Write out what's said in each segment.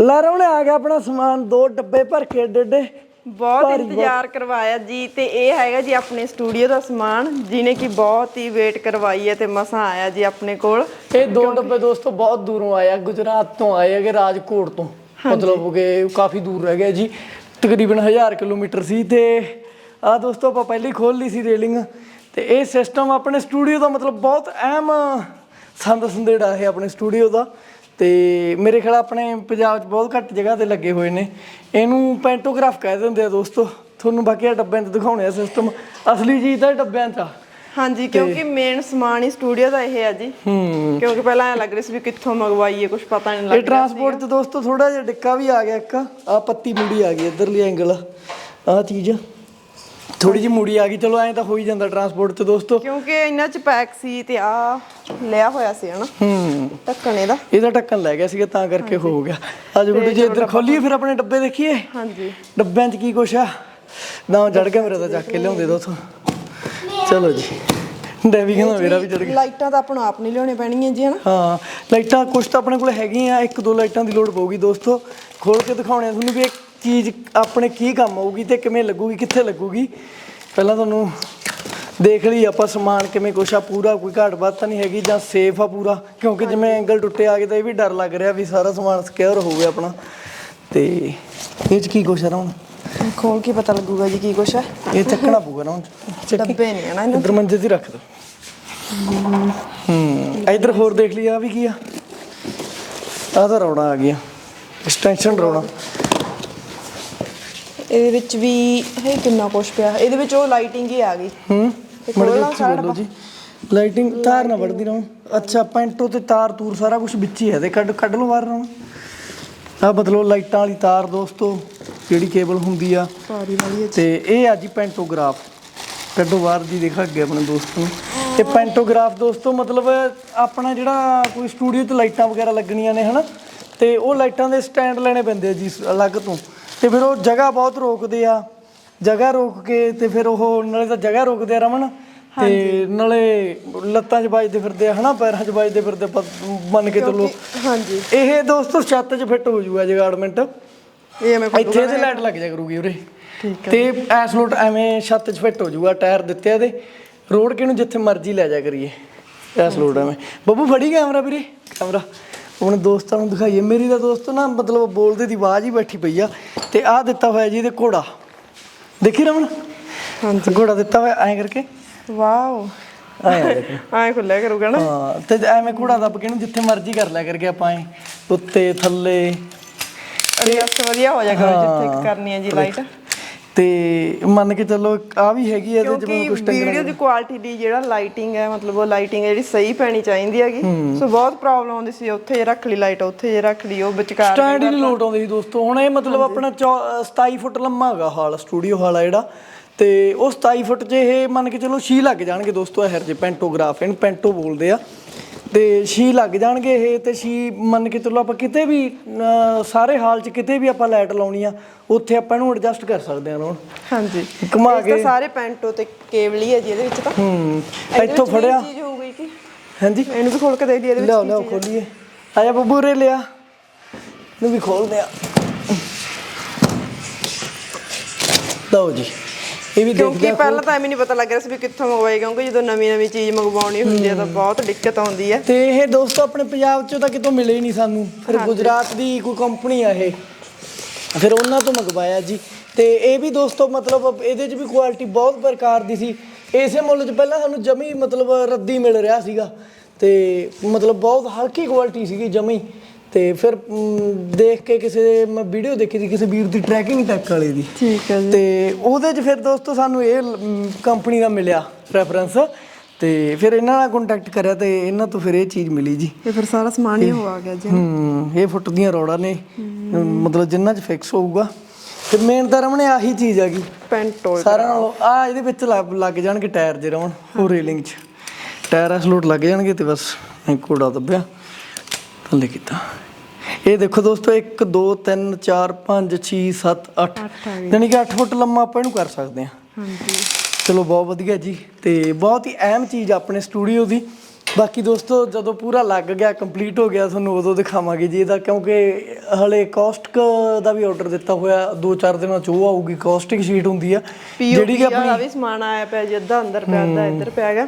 ਲਾਰੋਂ ਨੇ ਆ ਗਿਆ ਆਪਣਾ ਸਮਾਨ ਦੋ ਡੱਬੇ ਭਰ ਕੇ ਏਡੇ ਬਹੁਤ ਇੰਤਜ਼ਾਰ ਕਰਵਾਇਆ ਜੀ ਤੇ ਇਹ ਹੈਗਾ ਜੀ ਆਪਣੇ ਸਟੂਡੀਓ ਦਾ ਸਮਾਨ ਜਿਹਨੇ ਕਿ ਬਹੁਤ ਹੀ ਵੇਟ ਕਰਵਾਈ ਹੈ ਤੇ ਮਸਾਂ ਆਇਆ ਜੀ ਆਪਣੇ ਕੋਲ। ਇਹ ਦੋ ਡੱਬੇ ਦੋਸਤੋ ਬਹੁਤ ਦੂਰੋਂ ਆਏ ਆ ਗੁਜਰਾਤ ਤੋਂ ਆਏ ਹੈਗੇ ਰਾਜਕੋਟ ਤੋਂ। ਮਤਲਬ ਕਿ ਕਾਫੀ ਦੂਰ ਰਹਿ ਗਿਆ ਜੀ। ਤਕਰੀਬਨ 1000 ਕਿਲੋਮੀਟਰ ਸੀ ਤੇ ਆ ਦੋਸਤੋ ਆਪਾਂ ਪਹਿਲੇ ਖੋਲ ਲਈ ਸੀ ਰੇਲਿੰਗ। ਤੇ ਇਹ ਸਿਸਟਮ ਆਪਣੇ ਸਟੂਡੀਓ ਦਾ ਮਤਲਬ ਬਹੁਤ ਅਹਿਮ ਸੰਦ ਸੰਦੇੜਾ ਹੈ ਆਪਣੇ ਸਟੂਡੀਓ ਦਾ। ਤੇ ਮੇਰੇ ਖਿਆਲ ਆਪਣੇ ਪੰਜਾਬ 'ਚ ਬਹੁਤ ਘੱਟ ਜਗ੍ਹਾ ਤੇ ਲੱਗੇ ਹੋਏ ਨੇ। ਇਹਨੂੰ ਪੈਂਟੋਗ੍ਰਾਫ ਕਹਿ ਦਿੰਦੇ ਆ ਦੋਸਤੋ। ਤੁਹਾਨੂੰ ਬਾਕੀ ਆ ਡੱਬਿਆਂ 'ਚ ਦਿਖਾਉਣੇ ਆ ਸਿਸਟਮ ਅਸਲੀ ਚੀਜ਼ ਤਾਂ ਇਹ ਡੱਬਿਆਂ 'ਚ ਆ। ਹਾਂਜੀ ਕਿਉਂਕਿ ਮੇਨ ਸਮਾਨ ਹੀ ਸਟੂਡੀਓ ਦਾ ਇਹ ਹੈ ਜੀ। ਹੂੰ। ਕਿਉਂਕਿ ਪਹਿਲਾਂ ਐ ਲੱਗ ਰਿਹਾ ਸੀ ਵੀ ਕਿੱਥੋਂ ਮੰਗਵਾਈਏ ਕੁਝ ਪਤਾ ਨਹੀਂ ਇਹ ਲੱਗ ਰਿਹਾ ਟਰਾਂਸਪੋਰਟ 'ਚ ਦੋਸਤੋ ਥੋੜਾ ਜਿਹਾ ਡਿੱਕਾ ਵੀ ਆ ਗਿਆ ਇੱਕ। ਆ ਪੱਤੀ ਮੁੜੀ ਆ ਗਈ ਇਧਰਲੀ ਐਂਗਲ ਆ ਚੀਜ਼। ਥੋੜੀ ਜਿਹੀ ਮੁੜੀ ਆ ਗਈ ਚਲੋ ਐਂ ਤਾਂ ਹੋ ਹੀ ਜਾਂਦਾ ਟਰਾਂਸਪੋਰਟ 'ਚ ਦੋਸਤੋ। ਕਿਉਂਕਿ ਇਹਨਾਂ ਚ ਪੈਕ ਸੀ ਤੇ ਆ ਲਿਆ ਹੋਇਆ ਸੀ ਹਨਾ? ਹੂੰ। ਢੱਕਣ ਇਹਦਾ। ਇਹਦਾ ਢੱਕਣ ਲੈ ਗਿਆ ਸੀਗਾ ਤਾਂ ਕਰਕੇ ਹੋ ਗਿਆ। ਅੱਜ ਗੁੱਡੂ ਜੀ ਇੱਧਰ ਖੋਲੀਏ ਫਿਰ ਆਪਣੇ ਡੱਬੇ ਦੇਖੀਏ। ਹਾਂਜੀ। ਡੱਬਿਆਂ 'ਚ ਕੀ ਕੁਛ ਆ? ਨਾ ਚੜ ਗਿਆ ਮੇਰਾ ਤਾਂ ਚੱਕ ਕੇ ਲਿਆਉਂਦੇ ਦੋਸਤੋ। ਚਲੋ ਜੀ। ਡੈਵੀ ਕਹਿੰਦਾ ਮੇਰਾ ਵੀ ਚੜ ਗਿਆ। ਲਾਈਟਾਂ ਤਾਂ ਆਪਾਂ ਨੂੰ ਆਪ ਨਹੀਂ ਲਿਆਉਣੇ ਪੈਣਗੀਆਂ ਜੀ ਹਨਾ? ਹਾਂ ਲਾਈਟਾਂ ਕੁਛ ਤਾਂ ਆਪਣੇ ਕੋਲ ਹੈਗੀਆਂ ਇੱਕ ਦੋ ਲਾਈਟਾਂ ਦੀ ਲੋੜ ਪਊਗੀ ਦੋਸਤੋ। ਖੋਲ ਕੇ ਦਿਖਾਉਣੇ ਆ ਤੁਹਾਨੂੰ ਵੀ ਇੱਕ ਚੀਜ਼ ਆਪਣੇ ਕੀ ਕੰਮ ਆਊਗੀ ਤੇ ਕਿਵੇਂ ਲੱਗੂਗੀ ਕਿੱਥੇ ਲੱਗੂਗੀ। ਪਹਿਲਾਂ ਤੁਹਾਨੂੰ ਦੇਖ ਲਈ ਆਪਾਂ ਸਮਾਨ ਕਿਵੇਂ ਕੁਛ ਆ ਪੂਰਾ ਕੋਈ ਘਾਟ ਬਾਤ ਤਾਂ ਨਹੀਂ ਹੈਗੀ ਜਾਂ ਸੇਫ ਆ ਪੂਰਾ। ਕਿਉਂਕਿ ਜਿਵੇਂ ਐਂਗਲ ਟੁੱਟੇ ਆ ਗਏ ਤਾਂ ਇਹ ਵੀ ਡਰ ਲੱਗ ਰਿਹਾ ਵੀ ਸਾਰਾ ਸਮਾਨ ਸਿਕਿਉਰ ਹੋ ਗਿਆ ਆਪਣਾ। ਤੇ ਇਹ ਚ ਕੀ ਕੁਛ ਆ ਹੁਣ ਖੋਲ ਕੇ ਪਤਾ ਲੱਗੂਗਾ ਜੀ ਕੀ ਕੁਛ ਹੈ ਇਹ ਚੱਕਣਾ ਪਊਗਾ ਨਾ ਹੁਣ ਚੱਕੀ। ਡੱਬੇ ਨੇ ਹਨਾ ਇਹਨਾਂ। ਇਧਰ ਮੰਜੇ 'ਤੇ ਰੱਖ ਦੋ। ਹੂੰ ਇਧਰ ਹੋਰ ਦੇਖ ਲਈ ਆ ਵੀ ਕੀ ਆ? ਆ ਤਾਂ ਰੌਣਾ ਆ ਗਿਆ। ਐਕਸਟੈਂਸ਼ਨ ਰੌਣਾ। ਇਹਦੇ ਵਿੱਚ ਵੀ ਇਹ ਕਿੰਨਾ ਕੁਛ ਪਿਆ? ਇਹਦੇ ਵਿੱਚ ਉਹ ਲਾਈਟਿੰਗ ਹੀ ਆ ਗਈ। ਹੂੰ? ਤੇ ਮੜ ਸਾਰਾ ਬੋਲੋ ਜੀ। ਲਾਈਟਿੰਗ ਤਾਰ ਨਾ ਵੜਦੀ ਰਹੋ। ਅੱਛਾ ਪੈਂਟੋ ਤੇ ਤਾਰ ਤੂਰ ਸਾਰਾ ਕੁਝ ਵਿੱਚ ਹੀ ਹੈ ਤੇ ਕੱਢ ਕੱਢ ਲਓ ਬਾਹਰ ਰਹੋ ਆ ਬਦਲੋ ਲਾਈਟਾਂ ਵਾਲੀ ਤਾਰ ਦੋਸਤੋ ਜਿਹੜੀ ਕੇਬਲ ਹੁੰਦੀ ਆ। ਸਾਰੀ ਵਾਲੀ ਹੈ ਤੇ ਇਹ ਆ ਜੀ ਪੈਂਟੋਗ੍ਰਾਫ। ਕੱਢੋ ਬਾਹਰ ਦੀ ਦੇਖ ਅੱਗੇ ਆਪਣੇ ਦੋਸਤ ਨੂੰ। ਤੇ ਪੈਂਟੋਗ੍ਰਾਫ ਦੋਸਤੋ ਮਤਲਬ ਆਪਣਾ ਜਿਹੜਾ ਕੋਈ ਸਟੂਡੀਓ 'ਚ ਲਾਈਟਾਂ ਵਗੈਰਾ ਲੱਗਣੀਆਂ ਨੇ ਹਨਾ? ਤੇ ਉਹ ਲਾਈਟਾਂ ਦੇ ਸਟੈਂਡ ਲੈਣੇ ਪੈਂਦੇ ਆ ਜੀ ਅਲੱਗ ਤੋਂ। ਤੇ ਫਿਰ ਉਹ ਜਗ੍ਹਾ ਬਹੁਤ ਰੋਕਦੇ ਆ। ਜਗ੍ਹਾ ਰੋਕ ਕੇ ਤੇ ਫਿਰ ਉਹ ਨਾਲੇ ਤਾਂ ਜਗ੍ਹਾ ਰੋਕਦੇ ਆ ਰਮਨ। ਤੇ ਨਾਲੇ ਲੱਤਾਂ 'ਚ ਵੱਜਦੇ ਫਿਰਦੇ ਆ ਹਨਾ? ਪੈਰਾਂ 'ਚ ਵੱਜਦੇ ਫਿਰਦੇ ਮੰਨ ਕੇ ਚੱਲੋ। ਹਾਂਜੀ। ਇਹ ਦੋਸਤੋ ਛੱਤ 'ਚ ਫਿੱਟ ਹੋ ਜੂਗਾ ਜਗਾਰਡਮੈਂਟ ਇਹ ਮੈਂ ਇੱਥੇ ਇਹਦੇ ਲਾਈਟ ਲੱਗ ਜਾ ਕਰੂਗੀ ਉਰੇ। ਤੇ ਐਸ ਲੋਟ ਐਵੇਂ ਛੱਤ 'ਚ ਫਿੱਟ ਹੋ ਜਾਊਗਾ ਟਾਇਰ ਦਿੱਤੇ ਆ ਇਹਦੇ। ਰੋਡ ਕੇ ਨੂੰ ਜਿੱਥੇ ਮਰਜ਼ੀ ਲੈ ਜਾ ਕਰੀਏ। ਐਸ ਲੋਟ ਐਵੇਂ। ਬੱਬੂ ਫੜੀ ਕੈਮਰਾ ਵੀਰੇ? ਕੈਮਰਾ। ਹੁਣ ਦੋਸਤਾਂ ਨੂੰ ਦਿਖਾਈਏ। ਮੇਰੀ ਦਾ ਦੋਸਤ ਨਾ ਮਤਲਬ ਬੋਲਦੇ ਦੀ ਆਵਾਜ਼ ਹੀ ਬੈਠੀ ਪਈ ਆ ਤੇ ਆਹ ਦਿੱਤਾ ਹੋਇਆ ਜੀ ਇਹਦੇ ਘੋੜਾ। ਦੇਖੀ ਰਮਨ? ਹਾਂਜੀ। ਘੋੜਾ ਦਿੱਤਾ ਹੋਇਆ ਐਂ ਕਰਕੇ? ਵਾਓ। ਐਂ ਆ ਦੇਖੋ। ਐਂ ਖੁੱਲਿਆ ਕਰੂਗਾ ਨਾ। ਹਾਂ ਤੇ ਐਵੇਂ ਘੋੜਾ ਦੱਬ ਕੇ ਨੂੰ ਜਿੱਥੇ ਮਰਜ਼ੀ ਕਰ ਲਿਆ ਕਰਕੇ ਆਪਾਂ ਐਂ। ਉੱਤੇ ਥੱਲੇ। ਰਿਐਕਟ ਵਧੀਆ ਹੋ ਜਾਏਗਾ ਜਿੱਥੇ ਕਰਨੀ ਹੈ ਜੀ ਲਾਈਟ ਤੇ ਮੰਨ ਕੇ ਚੱਲੋ ਆ ਵੀ ਹੈਗੀ ਆ ਇਹਦੇ ਜਿਵੇਂ ਕਿਉਂਕਿ ਕੁਝ ਟੰਗਣਾ ਵੀਡੀਓ ਦੀ ਕੁਆਲਿਟੀ ਦੀ ਜਿਹੜਾ ਲਾਈਟਿੰਗ ਹੈ ਮਤਲਬ ਉਹ ਲਾਈਟਿੰਗ ਜਿਹੜੀ ਸਹੀ ਪੈਣੀ ਚਾਹੀਦੀ ਹੈਗੀ। ਸੋ ਬਹੁਤ ਪ੍ਰੋਬਲਮ ਆਉਂਦੀ ਸੀ ਉੱਥੇ ਜੇ ਰੱਖ ਲਈ ਲਾਈਟ ਉੱਥੇ ਜੇ ਰੱਖ ਲਈ ਉਹ ਵਿਚਕਾਰ ਸਟੈਂਡ ਹੀ ਲੋਟ ਆਉਂਦੀ ਸੀ ਦੋਸਤੋ। ਹੁਣ ਇਹ ਮਤਲਬ ਆਪਣਾ ਚੌ- ਅ, 27 ਫੁੱਟ ਲੰਮਾ ਹੈਗਾ ਹਾਲ ਸਟੂਡੀਓ ਹਾਲ ਆ ਜਿਹੜਾ। ਤੇ ਉਹ 27 ਫੁੱਟ 'ਚ ਇਹ ਮੰਨ ਕੇ ਚਲੋ ਛੀ ਲੱਗ ਜਾਣਗੇ ਦੋਸਤੋ ਇਹ ਜੇ ਪੈਂਟੋਗ੍ਰਾਫ। ਇਹਨੂੰ ਪੈਂਟੋ ਬੋਲਦੇ ਆ। ਤੇ ਛੀ ਲੱਗ ਜਾਣਗੇ ਇਹ ਤੇ ਛੀ ਮੰਨ ਕੇ ਚਲੋ ਆਪਾਂ ਕਿਤੇ ਵੀ ਸਾਰੇ ਹਾਲ 'ਚ ਕਿਤੇ ਵੀ ਆਪਾਂ ਲਾਈਟ ਲਾਉਣੀ ਆ ਉੱਥੇ ਆਪਾਂ ਇਹਨੂੰ ਐਡਜਸਟ ਕਰ ਸਕਦੇ ਹਾਂ ਹੁਣ। ਹਾਂਜੀ। ਘੁਮਾ ਤਾਂ ਕੇ। ਸਾਰੇ ਪੈਂਟੋ ਤੇ ਕੇਬਲ ਹੀ ਹੈ ਜੀ ਇਹਦੇ ਵਿੱਚ ਤਾਂ। ਹੂੰ ਇਹਦੇ ਇੱਥੋਂ ਵਿੱਚ ਵੀ ਫੜਿਆ। ਚੀਜ਼ ਹੋਊਗੀ ਕਿ ਹਾਂਜੀ। ਇਹਨੂੰ ਵੀ ਖੋਲ ਕੇ ਦੇ ਦਈਏ ਇਹਦੇ ਵਿੱਚ ਲਿਆਓ ਖੋਲੀਏ। ਆਜਾ ਬੱਬੂ ਰੇ ਲਿਆ। ਨੂੰ ਵੀ ਖੋਲਦੇ ਆ ਲਓ ਜੀ। ਇਹ ਵੀ ਕਿਉਂਕਿ ਪਹਿਲਾਂ ਤਾਂ ਐਵੇਂ ਨਹੀਂ ਪਤਾ ਲੱਗ ਰਿਹਾ ਸੀ ਵੀ ਕਿੱਥੋਂ ਮੰਗਵਾਈ ਕਿਉਂਕਿ ਜਦੋਂ ਨਵੀਂ ਨਵੀਂ ਚੀਜ਼ ਮੰਗਵਾਉਣੀ ਹੁੰਦੀ ਹੈ ਤਾਂ ਬਹੁਤ ਦਿੱਕਤ ਆਉਂਦੀ ਹੈ ਤੇ ਇਹ ਦੋਸਤੋ ਆਪਣੇ ਪੰਜਾਬ ਚੋਂ ਤਾਂ ਕਿਤੋਂ ਮਿਲੇ ਹੀ ਨਹੀਂ ਸਾਨੂੰ। ਫਿਰ ਗੁਜਰਾਤ ਦੀ ਕੋਈ ਕੰਪਨੀ ਆ ਇਹ। ਫਿਰ ਉਹਨਾਂ ਤੋਂ ਮੰਗਵਾਇਆ ਜੀ। ਤੇ ਇਹ ਵੀ ਦੋਸਤੋ ਮਤਲਬ ਇਹਦੇ 'ਚ ਵੀ ਕੁਆਲਿਟੀ ਬਹੁਤ ਪ੍ਰਕਾਰ ਦੀ ਸੀ। ਇਸੇ ਮੁੱਲ 'ਚ ਪਹਿਲਾਂ ਸਾਨੂੰ ਜਮੀ ਮਤਲਬ ਰੱਦੀ ਮਿਲ ਰਿਹਾ ਸੀਗਾ। ਤੇ ਮਤਲਬ ਬਹੁਤ ਹਲਕੀ ਕੁਆਲਿਟੀ ਸੀਗੀ ਜਮੀ। ਤੇ ਫਿਰ ਮ, ਦੇਖ ਕੇ ਕਿਸੇ ਮੈਂ ਵੀਡੀਓ ਦੇਖੀ ਸੀ ਕਿਸੇ ਵੀਰ ਦੀ ਟਰੈਕਿੰਗ ਟੈਕ ਵਾਲੇ ਦੀ। ਠੀਕ ਹੈ ਤੇ ਉਹਦੇ 'ਚ ਫਿਰ ਦੋਸਤੋ ਸਾਨੂੰ ਇਹ ਕੰਪਨੀ ਦਾ ਮਿਲਿਆ ਰੈਫਰੈਂਸ ਤੇ ਫਿਰ ਇਹਨਾਂ ਨਾਲ ਕੰਟੈਕਟ ਕਰਿਆ ਤੇ ਇਹਨਾਂ ਤੋਂ ਫਿਰ ਇਹ ਚੀਜ਼ ਮਿਲੀ ਜੀ। ਇਹ ਫਿਰ ਸਾਰਾ ਸਮਾਨ ਹੀ ਹੋ ਆ ਗਿਆ ਜੀ। ਹੂੰ ਇਹ ਫੁੱਟ ਦੀਆਂ ਰੋੜਾਂ ਨੇ। ਮਤਲਬ ਜਿੰਨਾਂ 'ਚ ਫਿਕਸ ਹੋਊਗਾ। ਤੇ ਮੇਨ ਤਾਂ ਰਮਣੇ ਆਹੀ ਚੀਜ਼ ਹੈਗੀ ਪੈਂਟੋ ਸਾਰਿਆਂ ਨਾਲੋਂ ਆ ਇਹਦੇ ਵਿੱਚ ਲੱਗ ਲੱਗ ਜਾਣਗੇ ਟਾਇਰ ਜੇ ਰਮਣ ਉਹ ਰੇਲਿੰਗ 'ਚ। ਟਾਇਰ ਐਸ ਲੋਟ ਲੱਗ ਜਾਣਗੇ ਤੇ ਬਸ ਐ ਕੋੜਾ ਦੱਬਿਆ। ਥੱਲੇ ਕੀਤਾ। ਇਹ ਦੇਖੋ ਦੋਸਤੋ 1 2 3 4 5 6 7 8 ਯਾਨੀ ਕਿ 8 ਫੁੱਟ ਲੰਮਾ ਆਪਾਂ ਇਹਨੂੰ ਕਰ ਸਕਦੇ ਹਾਂ। ਹਾਂਜੀ। ਚਲੋ ਬਹੁਤ ਵਧੀਆ ਜੀ। ਤੇ ਬਹੁਤ ਹੀ ਅਹਿਮ ਚੀਜ਼ ਆਪਣੇ ਸਟੂਡੀਓ ਦੀ। ਬਾਕੀ ਦੋਸਤੋ ਜਦੋਂ ਪੂਰਾ ਲੱਗ ਗਿਆ ਕੰਪਲੀਟ ਹੋ ਗਿਆ ਤੁਹਾਨੂੰ ਉਦੋਂ ਦਿਖਾਵਾਂਗੇ ਜੀ ਇਹਦਾ। ਕਿਉਂਕਿ ਹਲੇ ਕੌਸਟਿਕ ਦਾ ਵੀ ਆਰਡਰ ਦਿੱਤਾ ਹੋਇਆ 2-4 ਦਿਨਾਂ ਚ ਉਹ ਆਊਗੀ। ਕੌਸਟਿਕ ਸ਼ੀਟ ਹੁੰਦੀ ਆ ਜਿਹੜੀ ਕਿ ਵਾਲਾ ਵੀ ਸਮਾਨ ਆਇਆ ਪਿਆ ਜੀ ਅੱਧਾ ਅੰਦਰ ਪਿਆ ਅੱਧਾ ਇੱਧਰ ਪਿਆ ਹੈਗਾ।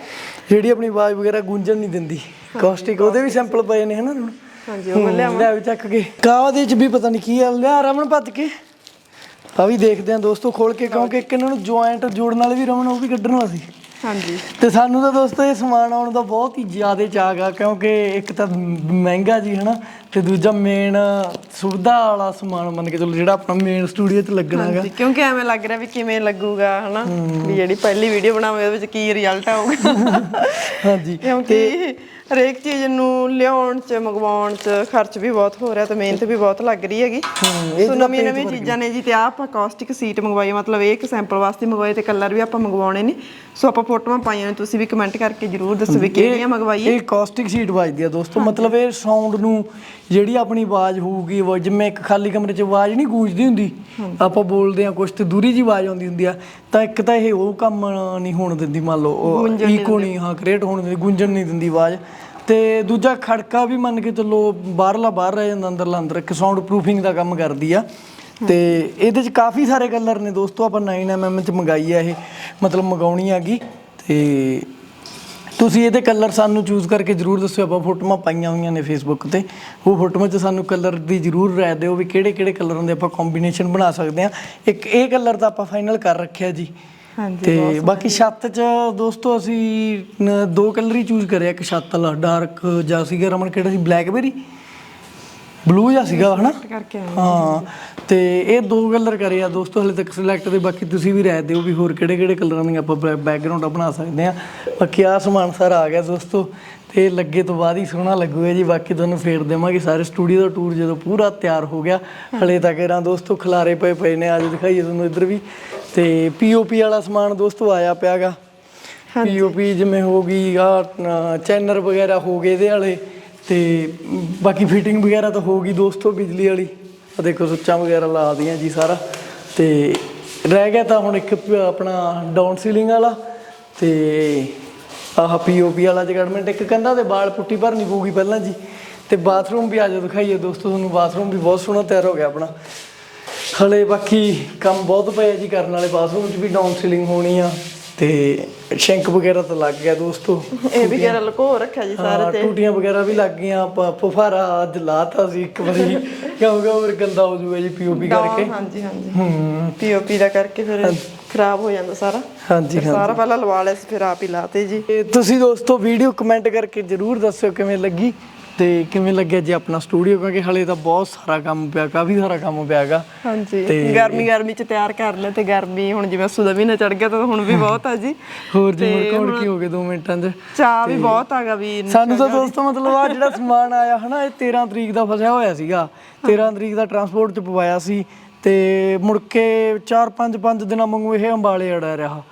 ਜਿਹੜੀ ਆਪਣੀ ਆਵਾਜ਼ ਵਗੈਰਾ ਗੂੰਜਣ ਨਹੀਂ ਦਿੰਦੀ। ਕੌਸਟਿਕ ਉਹਦੇ ਵੀ ਸੈਂਪਲ ਪਏ ਨੇ ਹਨਾ ਹੁਣ ਹਾਂਜੀ ਉਹ ਲਿਆ ਲਿਆ ਵੀ ਚੱਕ ਕੇ। ਕਾਹ ਦੇ ਚ ਵੀ ਪਤਾ ਨਹੀਂ ਕੀ ਆ ਲਿਆ ਰਮਨ ਭੱਜ ਕੇ। ਆ ਵੀ ਦੇਖਦੇ ਆ ਦੋਸਤੋ ਖੋਲ ਕੇ ਕਿਉਂਕਿ ਇੱਕ ਇਹਨਾਂ ਨੂੰ ਜੁਆਇੰਟ ਜੋੜਨ ਵਾਲੇ ਵੀ ਰਮਨ ਉਹ ਵੀ ਕੱਢਣ ਵਾਲਾ ਸੀ ਹਾਂਜੀ। ਤੇ ਸਾਨੂੰ ਤਾਂ ਦੋਸਤੋ ਇਹ ਸਮਾਨ ਆਉਣ ਦਾ ਬਹੁਤ ਹੀ ਜ਼ਿਆਦਾ ਚਾਅ ਆ ਕਿਉਂਕਿ ਇੱਕ ਤਾਂ ਮਹਿੰਗਾ ਜੀ ਹਨਾ ਤੇ ਦੂਜਾ ਮੇਨ ਸੁਵਿਧਾ ਵਾਲਾ ਸਮਾਨ ਮੰਨ ਕੇ ਚਲੋ ਜਿਹੜਾ ਆਪਣਾ ਮੇਨ ਸਟੂਡੀਓ 'ਚ ਲੱਗਣਾ ਹੈਗਾ। ਹਾਂਜੀ ਕਿਉਂਕਿ ਐਵੇਂ ਲੱਗ ਰਿਹਾ ਵੀ ਕਿਵੇਂ ਲੱਗੂਗਾ ਹਨਾ? ਵੀ ਜਿਹੜੀ ਪਹਿਲੀ ਵੀਡੀਓ ਬਣਾਵਾਂਗੇ ਉਹਦੇ ਵਿੱਚ ਕੀ ਰਿਜ਼ਲਟ ਆਊਗਾ? ਹਾਂਜੀ ਕਿਉਂਕਿ ਹਰੇਕ ਚੀਜ਼ ਨੂੰ ਲਿਆਉਣ ਚ ਮੰਗਵਾਉਣ ਚ ਖਰਚ ਵੀ ਬਹੁਤ ਹੋ ਰਿਹਾ ਤੇ ਮਿਹਨਤ ਵੀ ਬਹੁਤ ਲੱਗ ਰਹੀ ਹੈਗੀ। ਸੋ ਨਵੀਂ ਨਵੀਂ ਚੀਜ਼ਾਂ ਨੇ ਜੀ ਤੇ ਆਹ ਆਪਾਂ ਕਾਸਟਿਕ ਸੀਟ ਮੰਗਵਾਈ ਮਤਲਬ ਇਹ ਇੱਕ ਸੈਂਪਲ ਵਾਸਤੇ ਮੰਗਵਾਏ ਤੇ ਕਲਰ ਵੀ ਆਪਾਂ ਮੰਗਵਾਉਣੇ ਨੇ। ਸੋ ਆਪਾਂ ਫੋਟੋਆਂ ਪਾਈਆਂ ਨੇ ਤੁਸੀਂ ਵੀ ਕਮੈਂਟ ਕਰਕੇ ਜਰੂਰ ਦੱਸੋ ਵੀ ਕਿਹੜੀਆਂ ਮੰਗਵਾਈਏ। ਇਹ ਕੌਸਟਿਕ ਸੀਟ ਵੱਜਦੀ ਆ ਦੋਸਤੋ ਮਤਲਬ ਇਹ ਸਾਊਂਡ ਨੂੰ ਜਿਹੜੀ ਆਪਣੀ ਆਵਾਜ਼ ਹੋਊਗੀ ਉਹ ਜਿਵੇਂ ਇੱਕ ਖਾਲੀ ਕਮਰੇ 'ਚ ਆਵਾਜ਼ ਨਹੀਂ ਗੂੰਜਦੀ ਹੁੰਦੀ ਆਪਾਂ ਬੋਲਦੇ ਆ ਕੁਝ ਤੇ ਦੂਰੀ ਜੀ ਆਵਾਜ਼ ਆਉਂਦੀ ਹੁੰਦੀ ਆ ਤਾਂ ਇੱਕ ਤਾਂ ਇਹ ਉਹ ਕੰਮ ਨਹੀਂ ਹੋਣ ਦਿੰਦੀ ਮੰਨ ਲਓ ਉਹ ਈਕੋ ਨਹੀਂ ਹਾਂ ਕ੍ਰੀਏਟ ਹੋਣ ਦਿੰਦੀ ਗੂੰਜਣ ਨਹੀਂ ਦਿੰਦੀ ਆਵਾਜ਼। ਤੇ ਦੂਜਾ ਖੜਕਾ ਵੀ ਮੰਨ ਕੇ ਚੱਲੋ ਬਾਹਰਲਾ ਬਾਹਰ ਰਹਿ ਜਾਂਦਾ ਅੰਦਰਲਾ ਅੰਦਰ ਇੱਕ ਸਾਊਂਡ ਪ੍ਰੂਫਿੰਗ ਦਾ ਕੰਮ ਕਰਦੀ ਆ। ਤੇ ਇਹਦੇ 'ਚ ਕਾਫੀ ਸਾਰੇ ਕਲਰ ਨੇ ਦੋਸਤੋ ਆਪਾਂ 9mm 'ਚ ਮੰਗਾਈ ਆ ਇਹ ਮਤਲਬ ਮੰਗਾਉਣੀ ਹੈਗੀ ਤੇ ਤੁਸੀਂ ਇਹਦੇ ਕਲਰ ਸਾਨੂੰ ਚੂਜ਼ ਕਰਕੇ ਜਰੂਰ ਦੱਸਿਓ ਆਪਾਂ ਫੋਟੋਆਂ ਪਾਈਆਂ ਹੋਈਆਂ ਨੇ ਫੇਸਬੁੱਕ ਤੇ। ਉਹ ਫੋਟੋਆਂ 'ਚ ਸਾਨੂੰ ਕਲਰ ਦੀ ਜਰੂਰ ਰਾਏ ਦਿਓ ਵੀ ਕਿਹੜੇ ਕਿਹੜੇ ਕਲਰਾਂ ਦੇ ਆਪਾਂ ਕੰਬੀਨੇਸ਼ਨ ਬਣਾ ਸਕਦੇ ਆ ਇੱਕ ਇਹ ਕਲਰ ਤਾਂ ਆਪਾਂ ਫਾਈਨਲ ਕਰ ਰੱਖਿਆ ਜੀ। ਹਾਂਜੀ ਤੇ ਬਾਕੀ ਛੱਤ 'ਚ ਦੋਸਤੋ ਅਸੀਂ ਦੋ ਕਲਰ ਹੀ ਚੂਜ਼ ਕਰਿਆ ਇੱਕ ਛੱਤ ਵਾਲਾ ਡਾਰਕ ਜਾਂ ਸੀਗਾ ਰਮਨ ਕਿਹੜਾ ਸੀ? ਬਲੈਕਬੇਰੀ ਬਲੂ ਜਾਂ ਸੀਗਾ ਹਨਾ? ਕਰਕੇ ਆਏ ਹਾਂ। ਤੇ ਇਹ ਦੋ ਕਲਰ ਕਰੇ ਆ ਦੋਸਤੋ ਹਲੇ ਤੱਕ ਸਿਲੈਕਟ ਦੇ ਬਾਕੀ ਤੁਸੀਂ ਵੀ ਰਾਏ ਦਿਓ ਵੀ ਹੋਰ ਕਿਹੜੇ ਕਿਹੜੇ ਕਲਰਾਂ ਦੀਆਂ ਆਪਾਂ ਬੈਕਗ੍ਰਾਉਂਡ ਬਣਾ ਸਕਦੇ ਆ ਬਾਕੀ ਆ ਸਮਾਨ ਸਾਰਾ ਆ ਗਿਆ ਦੋਸਤੋ ਤੇ ਲੱਗੇ ਤੋਂ ਬਾਅਦ ਹੀ ਸੋਹਣਾ ਲੱਗੂਗਾ ਜੀ। ਬਾਕੀ ਤੁਹਾਨੂੰ ਫੇਰ ਦੇਵਾਂਗੇ ਸਾਰੇ ਸਟੂਡੀਓ ਦਾ ਟੂਰ ਜਦੋਂ ਪੂਰਾ ਤਿਆਰ ਹੋ ਗਿਆ। ਹਲੇ ਤੱਕ ਇਹਨਾਂ ਦੋਸਤੋ ਖਲਾਰੇ ਪਏ ਪਏ ਨੇ ਅੱਜ ਦਿਖਾਈਏ ਤੁਹਾਨੂੰ ਇੱਧਰ ਵੀ। ਤੇ ਪੀਓਪੀ ਵਾਲਾ ਸਮਾਨ ਦੋਸਤੋ ਆਇਆ ਪਿਆਗਾ। ਪੀਓਪੀ ਜਿਵੇਂ ਹੋ ਗਈ ਆ ਚੈਨਰ ਵਗੈਰਾ ਹੋ ਗਏ ਇਹਦੇ ਵਾਲੇ। ਤੇ ਬਾਕੀ ਫਿਟਿੰਗ ਵਗੈਰਾ ਤਾਂ ਹੋ ਗਈ ਦੋਸਤੋ ਬਿਜਲੀ ਵਾਲੀ। ਆ ਦੇਖੋ ਸੁੱਚਾਂ ਵਗੈਰਾ ਲਾ ਦੀਆਂ ਜੀ ਸਾਰਾ। ਤੇ ਰਹਿ ਗਿਆ ਤਾਂ ਹੁਣ ਇੱਕ ਆਪਣਾ ਡਾਊਨ ਸੀਲਿੰਗ ਵਾਲਾ ਤੇ ਆਹ ਪੀਓਪੀ ਵਾਲਾ ਜਗੜਮੈਂਟ ਇੱਕ ਕੰਧਾ ਦੇ ਬਾਲ ਪੁੱਟੀ ਭਰਨੀ ਪਊਗੀ ਪਹਿਲਾਂ ਜੀ। ਤੇ ਬਾਥਰੂਮ ਵੀ ਆਜੋ ਦਿਖਾਈਏ ਦੋਸਤੋ ਤੁਹਾਨੂੰ। ਬਾਥਰੂਮ ਵੀ ਬਹੁਤ ਸੋਹਣਾ ਤਿਆਰ ਹੋ ਗਿਆ ਆਪਣਾ। ਹਲੇ ਬਾਕੀ ਕੰਮ ਬਹੁਤ ਪਿਆ ਜੀ ਕਰਨ ਵਾਲੇ। ਬਾਥਰੂਮ 'ਚ ਵੀ ਡਾਊਨ ਸੀਲਿੰਗ ਹੋਣੀ ਆ ਤੇ ਸ਼ੈਂਕ ਵਗੈਰਾ ਤਾਂ ਲੱਗ ਗਿਆ ਦੋਸਤੋ। ਇਹ ਵੀ ਕਿਹੜਾ ਲਕੋ ਰੱਖਿਆ ਜੀ ਸਾਰੇ ਹਾਂ ਟੂਟੀਆਂ ਵਗੈਰਾ ਵੀ ਲੱਗ ਗਈਆਂ ਆਪਾਂ ਫੁਫਾਰਾ ਅੱਜ ਲਾਤਾ ਸੀ ਇੱਕ ਵਾਰੀ। ਕਿਉਂਕਿ ਹੋਰ ਗੰਦਾ ਹੋ ਜੂਗਾ ਜੀ ਪੀਓਪੀ ਕਰਕੇ। ਹਾਂਜੀ ਹਾਂਜੀ। ਹੂੰ। ਪੀਓਪੀ ਦਾ ਕਰਕੇ ਫਿਰ ਖਰਾਬ ਹੋ ਜਾਂਦਾ ਸਾਰਾ। ਹਾਂਜੀ ਫਿਰ ਸਾਰਾ ਪਹਿਲਾਂ ਲਵਾ ਲਿਆ ਸੀ ਫਿਰ ਆਪ ਹੀ ਲਾਤੇ ਜੀ। ਤੇ ਤੁਸੀਂ ਦੋਸਤੋ ਵੀਡੀਓ ਕਮੈਂਟ ਕਰਕੇ ਜਰੂਰ ਦੱਸਿਓ ਕਿਵੇਂ ਲੱਗੀ। ਤੇ ਕਿਵੇਂ ਲੱਗਿਆ ਜੀ ਆਪਣਾ ਸਟੂਡੀਓ ਕਿਉਂਕਿ ਹਲੇ ਤਾਂ ਬਹੁਤ ਸਾਰਾ ਕੰਮ ਪਿਆ ਕਾਫੀ ਸਾਰਾ ਕੰਮ ਪਿਆਗਾ ਹਾਂਜੀ। ਤੇ- ਗਰਮੀ ਗਰਮੀ ਚ ਤਿਆਰ ਕਰ ਲੈ ਤੇ ਗਰਮੀ ਹੁਣ ਜਿਵੇਂ ਸੁਦਾ ਮਹੀਨਾ ਚੜ ਗਿਆ ਤਾਂ ਹੁਣ ਵੀ ਬਹੁਤ ਆ ਜੀ। ਹੋਰ ਜੀ ਮੁੜ ਕੌਣ ਕੀ ਹੋ ਗਏ 2 ਮਿੰਟਾਂ 'ਚ? ਚਾਹ ਵੀ ਬਹੁਤ ਆਗਾ ਵੀ ਸਾਨੂੰ ਤਾਂ ਦੋਸਤੋ ਮਤਲਬ ਆ ਜਿਹੜਾ ਸਮਾਨ ਆਇਆ ਹਨਾ ਇਹ 13 ਤਰੀਕ ਦਾ ਫਸਿਆ ਹੋਇਆ ਸੀਗਾ। 13 ਤਰੀਕ ਦਾ ਟਰਾਂਸਪੋਰਟ ਚ ਪਵਾਇਆ ਸੀ ਤੇ ਮੁੜ ਕੇ 4-5 5 ਦਿਨਾਂ ਵਾਂਗੂ ਇਹ ਅੰਬਾਲੇ ਅੜਿਆ ਰਿਹਾ।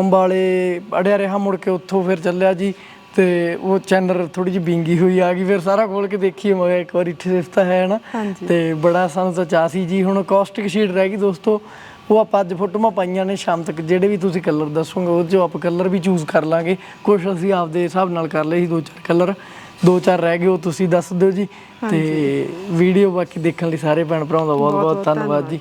ਅੰਬਾਲੇ ਅੜਿਆ ਰਿਹਾ ਮੁੜ ਕੇ ਉੱਥੋਂ ਫਿਰ ਚੱਲਿਆ ਜੀ। ਤੇ ਉਹ ਚੈਨਰ ਥੋੜੀ ਜਿਹੀ ਬਿੰਗੀ ਹੋਈ ਆ ਗਈ ਫਿਰ ਸਾਰਾ ਖੋਲ ਕੇ ਦੇਖੀਏ ਮੈਂ ਕਿਹਾ ਇੱਕ ਵਾਰੀ ਸਿਫਤਾ ਹੈ ਨਾ। ਹਾਂਜੀ। ਤੇ ਬੜਾ ਸਾਨੂੰ ਤਾਂ ਚਾਅ ਸੀ ਜੀ ਹੁਣ ਕਾਸਟਿਕ ਸ਼ੀਟ ਰਹਿ ਗਈ ਦੋਸਤੋ ਉਹ ਆਪਾਂ ਅੱਜ ਫੋਟੋਆਂ ਪਾਈਆਂ ਨੇ ਸ਼ਾਮ ਤੱਕ ਜਿਹੜੇ ਵੀ ਤੁਸੀਂ ਕਲਰ ਦੱਸੋਗੇ ਉਹ 'ਚੋਂ ਆਪਾਂ ਕਲਰ ਵੀ ਚੂਜ਼ ਕਰ ਲਾਂਗੇ। ਕੁਝ ਅਸੀਂ ਆਪਦੇ ਹਿਸਾਬ ਨਾਲ ਕਰ ਲਏ ਸੀ ਦੋ ਚਾਰ ਕਲਰ ਦੋ ਚਾਰ ਰਹਿ ਗਏ ਉਹ ਤੁਸੀਂ ਦੱਸ ਦਿਓ ਜੀ। ਤੇ ਵੀਡੀਓ ਬਾਕੀ ਦੇਖਣ ਲਈ ਸਾਰੇ ਭੈਣ ਭਰਾਵਾਂ ਦਾ ਬਹੁਤ ਬਹੁਤ ਧੰਨਵਾਦ ਜੀ।